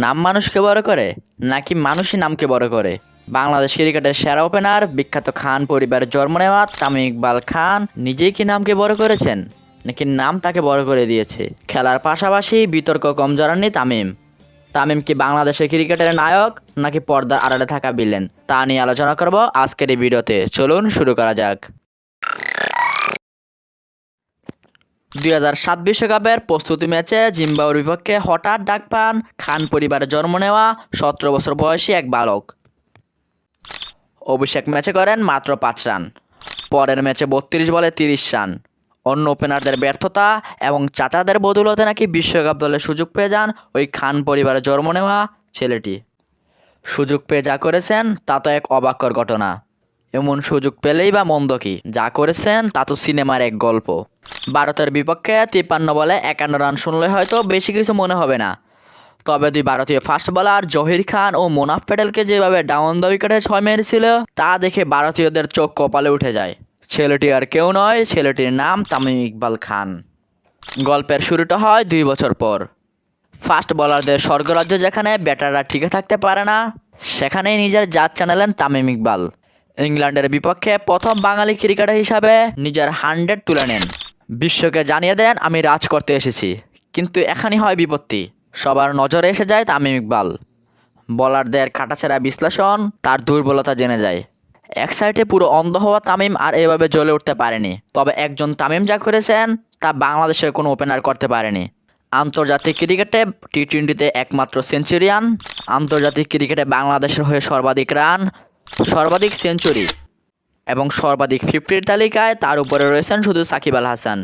নাম মানুষকে বড় করে, নাকি মানুষই নামকে বড় করে? বাংলাদেশ ক্রিকেটের সেরা ওপেনার, বিখ্যাত খান পরিবারের জন্ম নেওয়া তামিম ইকবাল খান নিজেই কি নামকে বড় করেছেন? নাকি নাম তাকে বড় করে দিয়েছে? খেলার পাশাপাশি বিতর্ক কম জড়াননি তামিম। তামিম কি বাংলাদেশের ক্রিকেটের নায়ক, নাকি পর্দার আড়ালে থাকা বিলেন তা নিয়ে আলোচনা করব আজকের এই ভিডিওতে। চলুন শুরু করা যাক। দুই হাজার সাত বিশ্বকাপের প্রস্তুতি ম্যাচে জিম্বাবুর বিপক্ষে হঠাৎ ডাক পান খান পরিবারে জন্ম নেওয়া সতেরো বছর বয়সী এক বালক। অভিষেক ম্যাচে করেন মাত্র পাঁচ রান। পরের ম্যাচে বত্রিশ বলে তিরিশ রান। অন্য ওপেনারদের ব্যর্থতা এবং চাচাদের বদৌলতে নাকি বিশ্বকাপ দলে সুযোগ পেয়ে যান ওই খান পরিবারে জন্ম নেওয়া ছেলেটি। সুযোগ পেয়ে যা করেছেন তা তো এক অবাক্যর ঘটনা। এমন সুযোগ পেলেই বা মন্দ কি? যা করেছেন তা তো সিনেমার এক গল্প। ভারতের বিপক্ষে তিপ্পান্ন বলে একান্ন রান শুনলে হয়তো বেশি কিছু মনে হবে না। তবে দুই ভারতীয় ফাস্ট বোলার জহির খান ও মোনাফ প্যাটেলকে যেভাবে ডাউন দ্য উইকেটে ছয় মেরেছিল, তা দেখে ভারতীয়দের চোখ কপালে উঠে যায়। ছেলেটি আর কেউ নয়, ছেলেটির নাম তামিম ইকবাল খান। গল্পের শুরুটা হয় দুই বছর পর। ফাস্ট বোলারদের স্বর্গরাজ্য যেখানে ব্যাটাররা টিকে থাকতে পারে না, সেখানেই নিজের জাত চানালেন তামিম ইকবাল। ইংল্যান্ডের বিপক্ষে প্রথম বাঙালি ক্রিকেটার হিসাবে নিজের হান্ড্রেড তুলে নেন। বিশ্বকে জানিয়ে দেন, আমি রাজ করতে এসেছি। কিন্তু এখানেই হয় বিপত্তি। সবার নজরে এসে যায় তামিম ইকবাল। বলারদের কাটাছেড়া বিশ্লেষণ, তার দুর্বলতা জেনে যায়। এক সাইডে পুরো অন্ধ হওয়া তামিম আর এভাবে জ্বলে উঠতে পারেনি। তবে একজন তামিম যা করেছেন, তা বাংলাদেশের কোনো ওপেনার করতে পারেনি। আন্তর্জাতিক ক্রিকেটে টি টোয়েন্টিতে একমাত্র সেঞ্চুরিয়ান, আন্তর্জাতিক ক্রিকেটে বাংলাদেশের হয়ে সর্বাধিক রান, সর্বাধিক সেঞ্চুরি। এবং সর্বাধিক ফিফটির তালিকায় তার উপরে রয়েছেন শুধু সাকিব আল হাসান।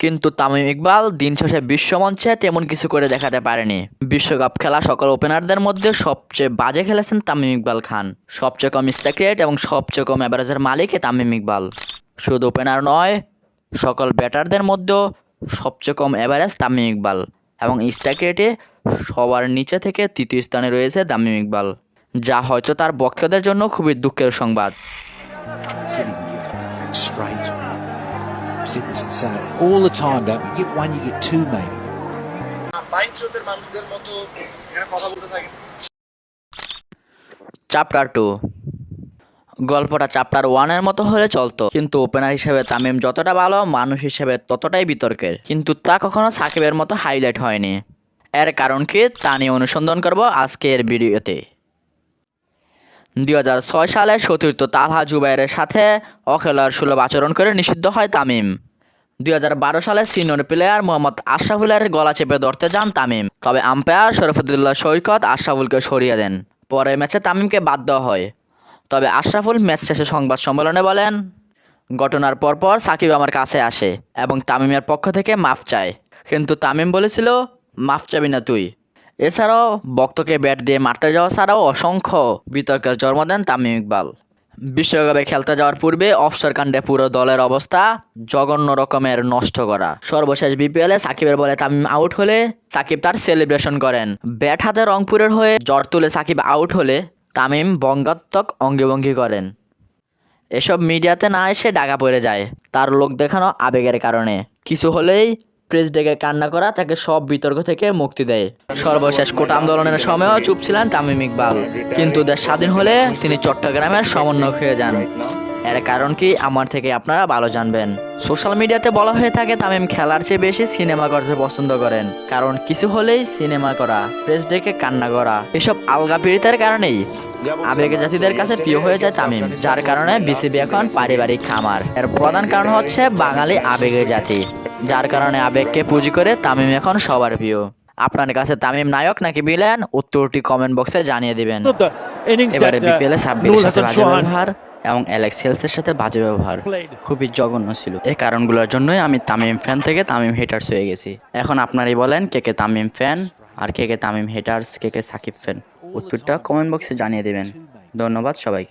কিন্তু তামিম ইকবাল দিন শেষে বিশ্বমঞ্চে তেমন কিছু করে দেখাতে পারেনি। বিশ্বকাপ খেলা সকল ওপেনারদের মধ্যে সবচেয়ে বাজে খেলেছেন তামিম ইকবাল খান। সবচেয়ে কম স্ট্রাইক রেট এবং সবচেয়ে কম অ্যাভারেজের মালিক তামিম ইকবাল। শুধু ওপেনার নয়, সকল ব্যাটারদের মধ্যেও সবচেয়ে কম অ্যাভারেজ তামিম ইকবাল এবং স্ট্রাইক রেটে সবার নিচে থেকে তৃতীয় স্থানে রয়েছে তামিম ইকবাল, যা হয়তো তার বক্তাদের জন্য খুবই দুঃখের সংবাদ। Can get straight. Said this and say it all the time, don't we? You get one, you get two, maybe. Chapter two গল্পটা চ্যাপ্টার ওয়ানের মতো হলে চলতো। কিন্তু ওপেনার হিসেবে তামিম যতটা ভালো মানুষ হিসেবে ততটাই বিতর্কের। কিন্তু তা কখনো সাকিবের মতো হাইলাইট হয়নি। এর কারণ কি তা নিয়ে অনুসন্ধান করব আজকের ভিডিওতে। দুই হাজার ছয় সালে সতীর্থ তালহা জুবাইরের সাথে অখেলার সুলভ আচরণ করে নিষিদ্ধ হয় তামিম। দুই হাজার বারো সালে সিনিয়র প্লেয়ার মোহাম্মদ আশরাফুলের গলা চেপে ধরতে যান তামিম। তবে আম্পায়ার শরফুদ্দুল্লাহ সৈকত আশরাফুলকে সরিয়ে দেন। পরে ম্যাচে তামিমকে বাদ দেওয়া হয়। তবে আশরাফুল ম্যাচ শেষে সংবাদ সম্মেলনে বলেন, ঘটনার পরপর সাকিব আমার কাছে আসে এবং তামিমের পক্ষ থেকে মাফ চায়। কিন্তু তামিম বলেছিল, মাফ চাবি না তুই। এছাড়াও বক্তকে ব্যাট দিয়ে মারতে যাওয়া ছাড়াও অসংখ্য বিতর্কের জন্ম দেন তামিম ইকবাল। বিশ্বকাপে খেলতে যাওয়ার পূর্বে অফসার কাণ্ডে পুরো দলের অবস্থা জঘন্য রকমের নষ্ট করা। সর্বশেষ বিপিএলে সাকিবের বলে তামিম আউট হলে সাকিব তার সেলিব্রেশন করেন। ব্যাট হাতে রংপুরের হয়ে জ্বর তুলে সাকিব আউট হলে তামিম বঙ্গাত্মক অঙ্গিভঙ্গি করেন। এসব মিডিয়াতে না এসে ডাকা পড়ে যায়, তার লোক দেখানো আবেগের কারণে। কিছু হলেই প্রেস ডেকে কান্না করা তাকে সব বিতর্ক থেকে মুক্তি দেয়। সর্বশেষ কোটা আন্দোলনের সময়ও চুপ ছিলেন তামিম ইকবাল। কিন্তু দেশ স্বাধীন হলে তিনি চট্টগ্রামের সমন্বয়ক হয়ে যান। এর কারণ কি আমার থেকে আপনারা ভালো জানবেন। সোশ্যাল মিডিয়াতে বলা হয়ে থাকে, তামিম খেলার চেয়ে বেশি সিনেমা করতে পছন্দ করেন। কারণ কিছু হলেই সিনেমা করা, প্রেস ডেকে কান্না করা, এসব আলগা পীড়িতের কারণেই। আবেগে জাতিদের কাছে প্রিয় হয়ে যায় তামিম, যার কারণে বিসিবি এখন পারিবারিক খামার। এর প্রধান কারণ হচ্ছে বাঙালি আবেগের জাতি। যার কারণে আবেগকে পুঁজি করে তামিম এখন সবার প্রিয়। আপনার কাছে তামিম নায়ক নাকি বিলেন উত্তরটি কমেন্ট বক্সে জানিয়ে দিবেন। এবারে বিপিএল এ uh, সাব্বিরের সাথে বাজে ব্যবহার এবং অ্যালেক্স হেলসের সাথে বাজে ব্যবহার। খুবই জঘন্য ছিল। এই কারণগুলোর জন্যই আমি তামিম ফ্যান থেকে তামিম হেটার্স হয়ে গেছি। এখন আপনারই বলেন কে কে তামিম ফ্যান আর কে কে তামিম হেটার্স কে কে সাকিব ফ্যান উত্তরটা কমেন্ট বক্সে জানিয়ে দেবেন। ধন্যবাদ সবাইকে।